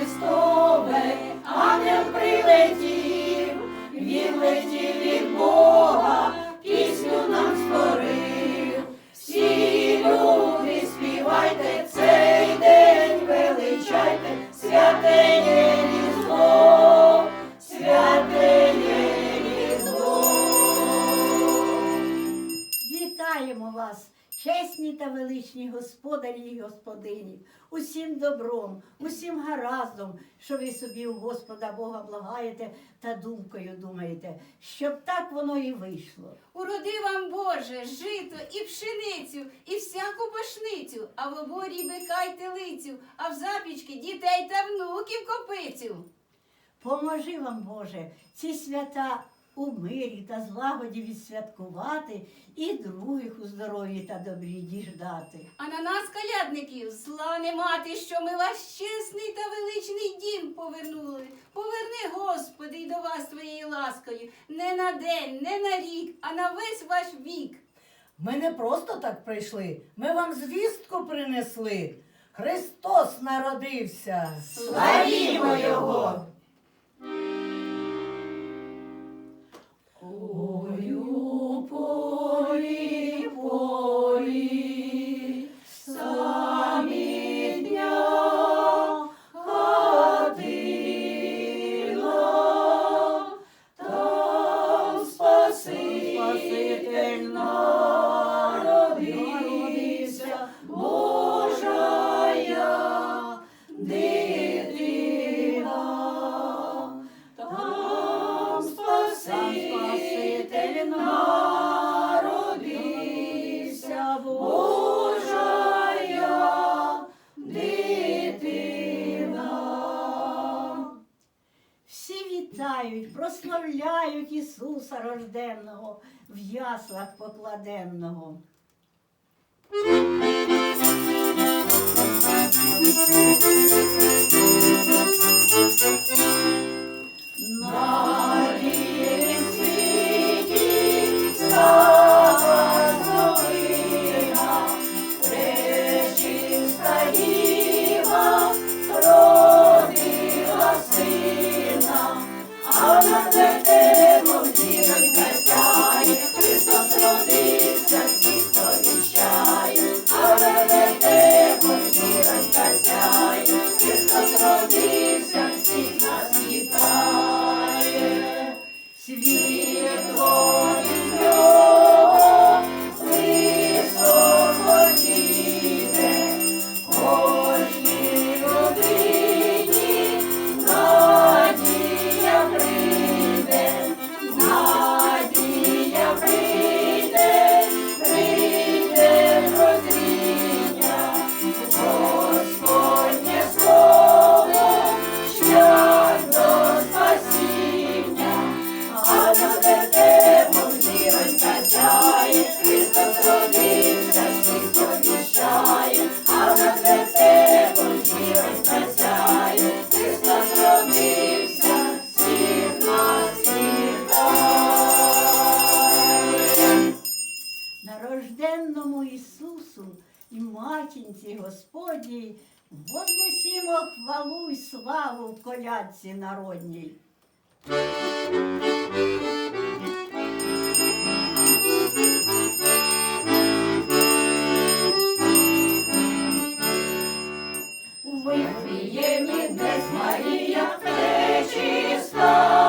Христове, ангел прилетів, він летів від Бога, пісню нам створив. Всі люди співайте цей день, величайте, святе є Різдво, святе. Вітаємо вас, чесні та величні господарі і господині, усім добром, усім гараздом, що ви собі у Господа Бога благаєте та думкою думаєте, щоб так воно і вийшло. Уроди вам Боже, жито і пшеницю, і всяку пашницю, а в оборі бика й телицю, а в запічки дітей та внуків копицю. Поможи вам, Боже, ці свята у мирі та злагоді відсвяткувати і других у здоров'ї та добрі діждати. А на нас, калядників, зла не мати, що ми ваш чесний та величний дім повернули. Поверни, Господи, й до вас твоєю ласкою, не на день, не на рік, а на весь ваш вік. Ми не просто так прийшли, ми вам звістку принесли. Христос народився. Славімо Його! Вітають, прославляють Ісуса рожденного в яслах покладенного. На матінці Господній, вознесімо хвалу й славу в колядці народній. У Вифлеємі десь Марія пречиста,